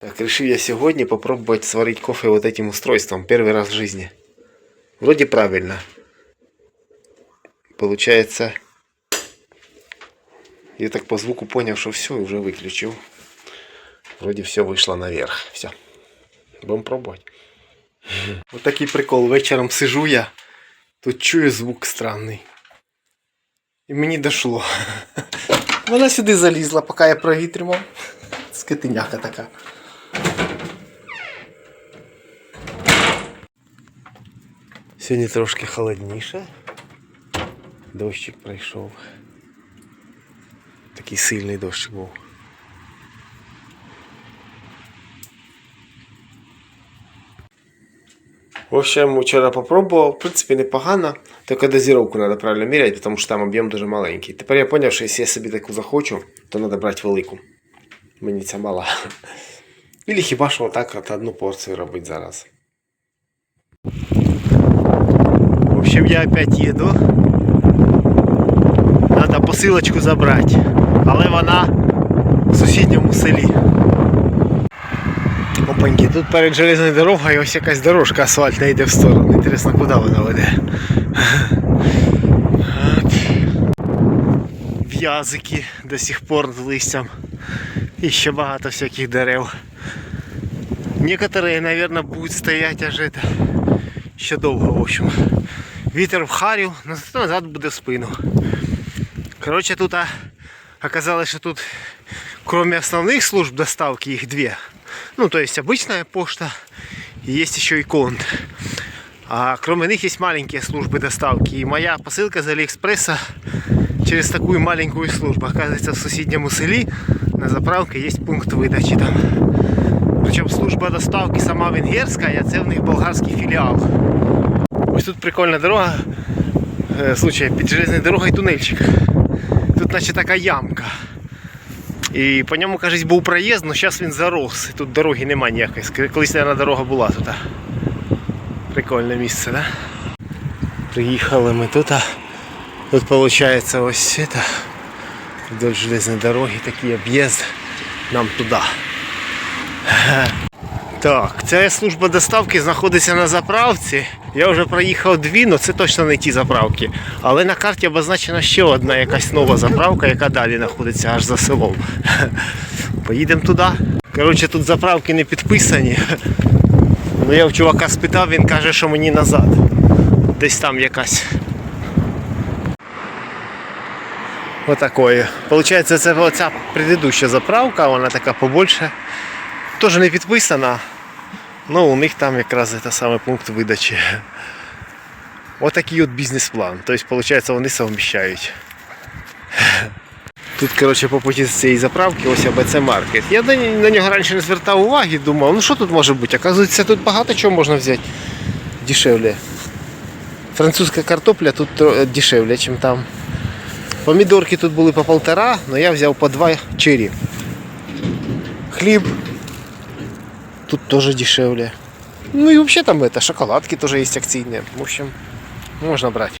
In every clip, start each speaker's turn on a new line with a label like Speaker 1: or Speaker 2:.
Speaker 1: Так, решил я сегодня попробовать сварить кофе вот этим устройством. Первый раз в жизни. Вроде правильно. Получается... Я так по звуку понял, что все, и уже выключил. Вроде все вышло наверх. Все. Будем пробовать. Вот такий прикол. Вечором сижу я. Тут чую звук странний. І мені дошло. Вона сюди залізла, поки я провітрював. Скотиняка така. Сьогодні трошки холодніше. Дощик пройшов. Такий сильний дощ був. В общем, вчора попробував, в принципі, непогано. Тільки дозировку треба правильно міряти, тому що там об'єм дуже маленький. Тепер я зрозумів, що якщо я собі таку захочу, то треба брати велику. Мені ця мала. Или хіба що отак от одну порцію робити зараз. В общем, я опять їду. Надо посилочку забрати. Але вона в сусідньому селі. Опаньки, тут перед железною дорогою ось якась дорожка асфальтна йде в сторону. Інтересно, куди вона веде. В'язики до сих пор з листям. І ще багато всяких дерев. Некоторые, наверное, будут стоять аж это ще довго, в общем. Вітер вхарів, но зато назад буде в спину. Короче, тут а, оказалось, что тут кроме основных служб доставки их две. Ну, то есть обычная почта и есть еще и конт. А кроме них есть маленькие службы доставки. И моя посылка из Алиэкспресса через такую маленькую службу. Оказывается, в соседнем селе на заправке есть пункт выдачи там. Причем служба доставки сама венгерська, а це в них болгарський філіал. Тут прикольна дорога. Е, Случай, під железною дорогою тунельчик. Тут наче така ямка. І по ньому, кажуть, був проїзд, але зараз він зарос. Тут дороги нема ніякої. Колись, мабуть, дорога була тут. Прикольне місце, да? Приїхали ми тут. Тут виходить ось это. Вдоль железної дороги такий об'їзд нам туди. Так, ця служба доставки знаходиться на заправці. Я вже проїхав дві, але це точно не ті заправки. Але на карті обозначена ще одна якась нова заправка, яка далі знаходиться аж за селом. Поїдемо туди. Коротше, тут заправки не підписані. Ну я в чувака спитав, він каже, що мені назад. Десь там якась. Отакої. Получається, це оця предыдуща заправка, вона така побольше. Теж не підписана. Ну, у них там якраз це саме пункт видачі. Отакий от бізнес-план. Тобто, виходить, вони совміщають. Тут, коротше, по путі з цієї заправки ось АБЦ Маркет. Я на нього раніше не звертав уваги, думав, ну що тут може бути? Оказується, тут багато чого можна взяти дешевле. Французька картопля тут дешевле, ніж там. Помідорки тут були по полтора, але я взяв по два чирі. Хліб тут тоже дешевле. Ну и вообще там это, шоколадки тоже есть акційні. В общем, можна брати.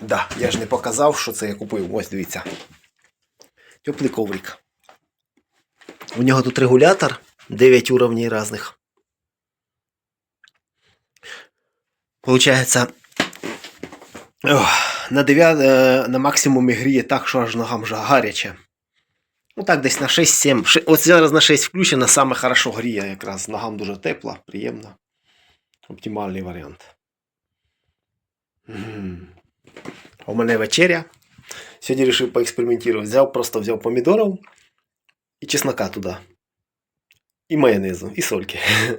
Speaker 1: Да, я ж не показав, що це я купив. Ось дивіться. Теплий коврик. У нього тут регулятор 9 уровней різних. Получається, на 9, е, на максимумі гріє так, що аж ногам гаряче. Ну так, десь на 6-7. Ши- От зараз на 6 включено, саме хорошо гріє якраз. Ногам дуже тепло, приємно. Оптимальний варіант. У мене вечеря. Сьогодні вирішив поекспериментувати. Взяв, просто взяв помідорів і чеснока туди. І майонезу, і сольки.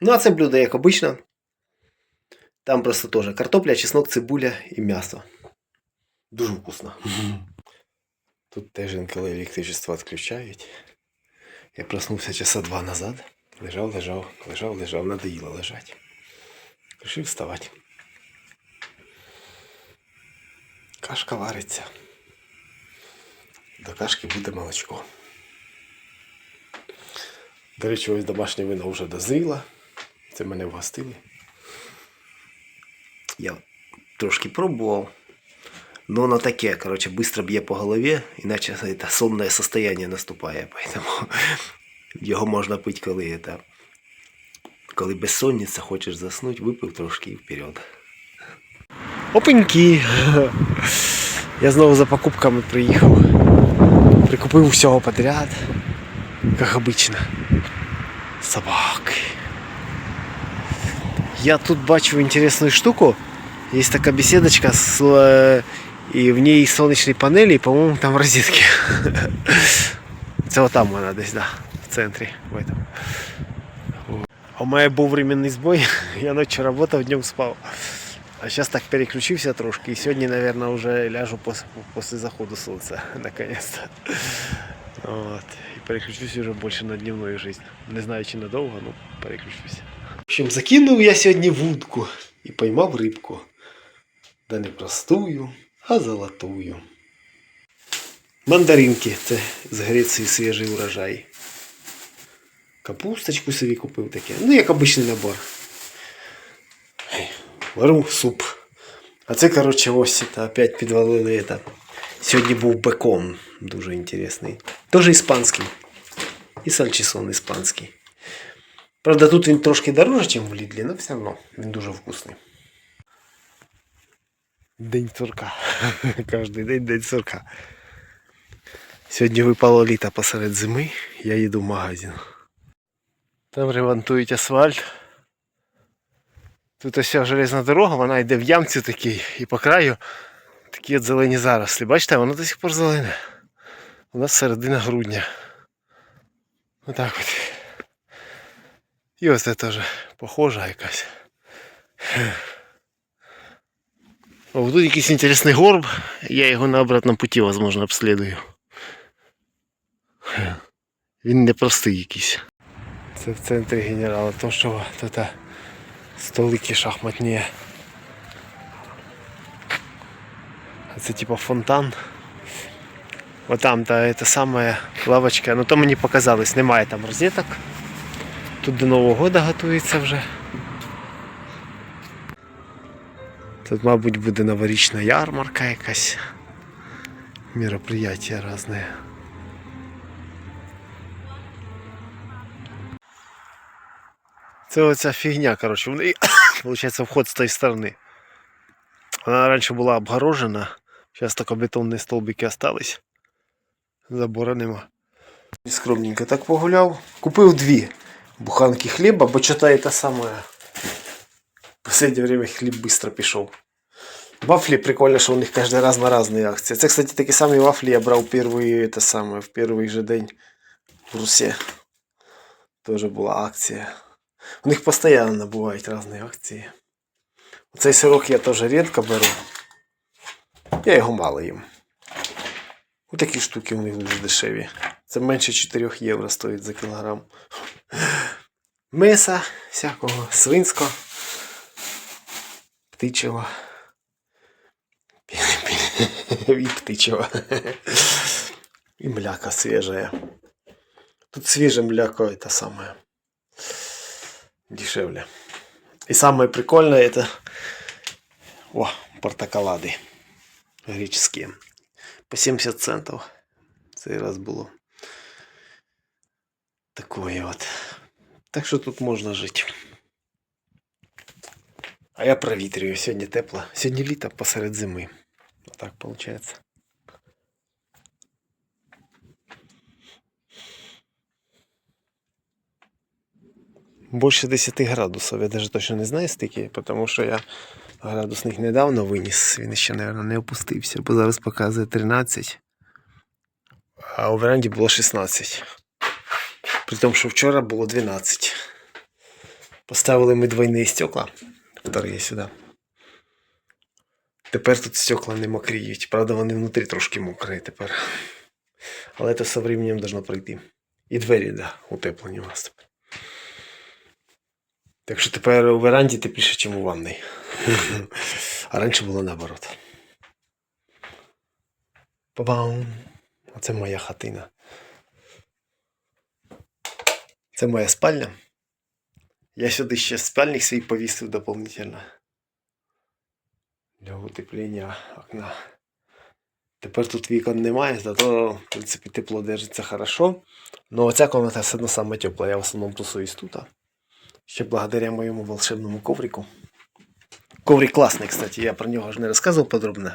Speaker 1: Ну, а це блюдо, як обично. Там просто теж картопля, чеснок, цибуля і м'ясо. Дуже вкусно. Тут теж інколи електричество відключають. Я проснувся часа два назад. Лежав, лежав, лежав, лежав, надоїло лежати. Рішив вставати. Кашка вариться. До кашки буде молочко. До речі, ось домашнє вино вже дозріло. Це мене вгостили. Я трошки пробував. Но оно такие, короче, быстро бьет по голове, иначе это сонное состояние наступает. Поэтому Його можна пити, коли це, коли безсонниця, хочеш заснути, випив трошки і вперед. Опеньки! Я знову за покупками приїхав. Прикупив всього подряд. Как обычно. Собаки. Я тут бачу интересную штуку. Есть такая беседочка с, э, и в ней солнечные панели, и, по-моему, там розетки. Це отам вона десь, да, в центрі. В этом. А у мене був временний збой, я ночі працював, днем спав. А зараз так переключився трошки, і сьогодні, мабуть, вже ляжу пос- після заходу сонця, наконец-то. Вот. И переключусь уже больше на дневную жизнь. Не знаю, чи надовго, но переключусь. В общем, закинув я сьогодні вудку і поймав рибку. Да не простую, а золотую. Мандаринки, це з Греції свіжий урожай. Капусточку собі купив таке. Ну, як обичний набор. Вару суп. А це, коротше, ось це опять підвалили это. Сьогодні був бекон, дуже інтересний. Тоже іспанський. І санчесон іспанський. Правда, тут він трошки дорожче, ніж в Лідлі, але все одно він дуже вкусний. День сурка. Кожний день день сурка. Сьогодні випало літо посеред зими, я їду в магазин. Там ремонтують асфальт. Тут ось железна дорога, вона йде в ямці такій і по краю такі от зелені зарослі. Бачите, воно до сих пор зелене. У нас середина грудня. Отак от. І ось це теж похожа якась. О, тут якийсь інтересний горб. Я його на обратному путі, возможно, обслідую. Він непростий якийсь. Це в центрі генерала Тошова. Тут столики шахматні. Це типа фонтан. Вот там та это самая лавочка. Ну то мені показалось, немає там розеток. Тут до Нового года готується вже. Тут, мабуть, буде новорічна ярмарка якась. Мероприятия різні. Це оця фігня, коротше. Вони, виходить, вход з тієї сторони. Вона раніше була обгорожена. Зараз тільки бетонні столбики остались. Забора нема. Скромненько так погуляв. Купив дві буханки хліба, бо читає те саме. В последнее время хліб швидко пішов. Вафли прикольно, що у них кожен раз на різні акції. Це, кстати, такі самі вафлі я брав перший, те саме, в перший же день в Русі. Теж була акція. У них постійно бувають різні акції. Цей сирок я теж рідко беру. Я його мало їм. Ось такі штуки у них дуже дешеві. Це менше 4 євро стоїть за кілограм. Миса всякого, свинського, птичого. І птичого. І мляка свіжая. Тут свіже мляко это самое дешевле. И самое прикольное это о, портоколады греческие. По 70 центов. Цей раз було. Такое от. Так що тут можна жити. А я провітрюю. Сьогодні тепло. Сьогодні літо посеред зими. Отак виходить. Больше 10 градусов. Я даже точно не знаю стільки, тому що я градусник недавно виніс. Він ще, мабуть, не опустився, бо зараз показує 13. А у веранді було 16. При тому, що вчора було 12. Поставили ми двойні стекла. Вторые сюди. Тепер тут стекла не мокріють. Правда, вони внутрі трошки мокрі тепер. Але це з временем должно пройти. І двері, да, утеплені у нас тепер. Так що тепер у веранді тепліше, ніж у ванній. А раніше було наоборот. Па-бам! Оце моя хатина. Це моя спальня. Я сюди ще спальник свій повісив дополнительно. Для утеплення окна. Тепер тут вікон немає, зато, в принципі, тепло держиться хорошо. Но оця комната все одно саме тепла. Я в основному тусуюсь тут. Ще благодаря моєму волшебному коврику. Коврик класний, кстати, я про нього ж не розказував подробно.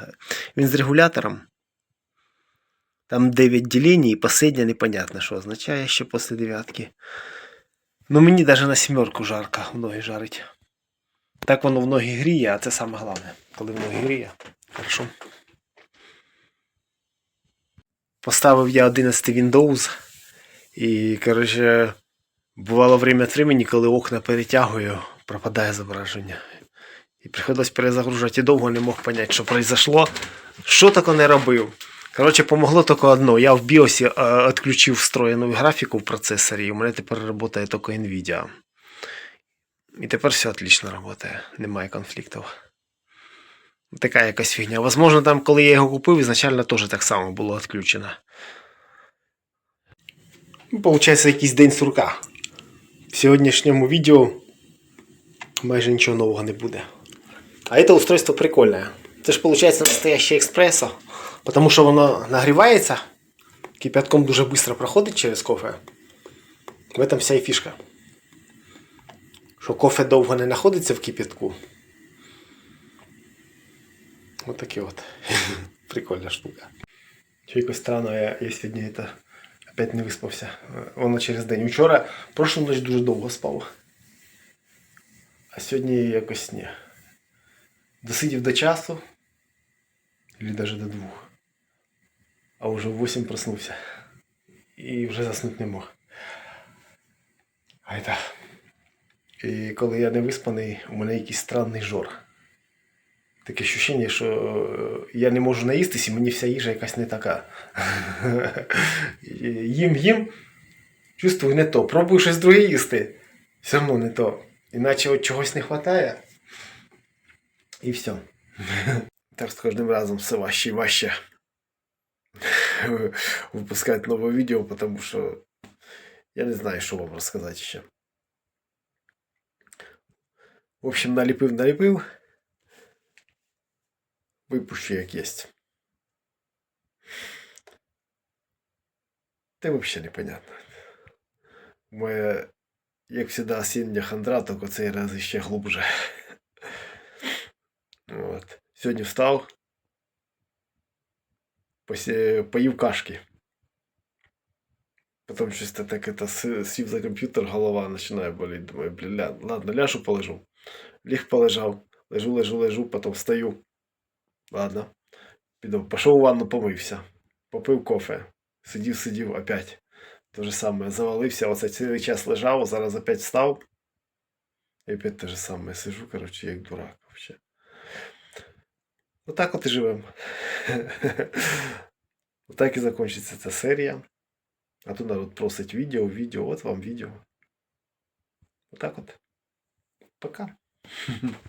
Speaker 1: Він з регулятором. Там 9 делень і последнє непонятно, що означає ще після дев'ятки. Ну мені навіть на сімерку жарко в ноги жарить. Так воно в ноги гріє, а це саме головне. Коли в ноги гріє. Хорошо. Поставив я 11 Windows. І, коротше, бувало время від времени, коли окна перетягую, пропадає зображення. І приходилось перезагружати і довго не мог поняти, що произошло. Що таке не робив. Коротше, помогло тільки одно. Я в BIOS е, відключив встроєну графіку в процесорі, і у мене тепер працює тільки Nvidia. І тепер все отлично працює, немає конфліктів. Така якась фігня. Возможно, там, коли я його купив, ізначально теж так само було відключено. Ну, Получається якийсь день сурка. В сьогоднішньому відео майже нічого нового не буде. А це устройство прикольне. Це ж виходить настояще експресо, тому що воно нагрівається, кипятком дуже швидко проходить через кофе. В этом вся і фішка. Що кофе довго не знаходиться в кипятку. Вот такі от. Прикольна штука. Ще якось странно, я, я сьогодні это, опять не виспався. Воно через день. Вчора, прошлу ніч дуже довго спав. А сьогодні якось ні. Досидів до часу. Или даже до двох. А вже в 8 проснувся. І вже заснути не мог. А это. І коли я не виспаний, у мене якийсь странний жор. Таке ощущення, що е, я не можу наїстись, і мені вся їжа якась не така. Їм їм, чувствую не то. Пробую щось друге їсти. Все одно не то. Іначе от чогось не вистачає. І все. Так з кожним разом все важче і важче випускати нове відео, тому що я не знаю, що вам розказати ще. В общем, наліпив, наліпив. Випущу як єсть. Та взагалі непонятно. Моя, як завжди, осіння хандра, тільки цей раз ще глубже. От. Сьогодні встав. Поїв кашки. Потом щось так это с- сів за комп'ютер, голова починає боліти. Думаю, бля, ладно, ляжу полежу. Ліг полежав. Лежу, лежу, лежу, потім встаю. Ладно. Піду. Пішов у ванну, помився. Попив кофе. Сидів, сидів опять. Те же саме. Завалився, оце цілий час лежав, зараз опять встав. І опять те же саме. Сижу, коротше, як дурак. Отак от і живемо. Отак і закінчиться ця серія. А то народ просить відео, відео, от вам відео. Отак от. Пока.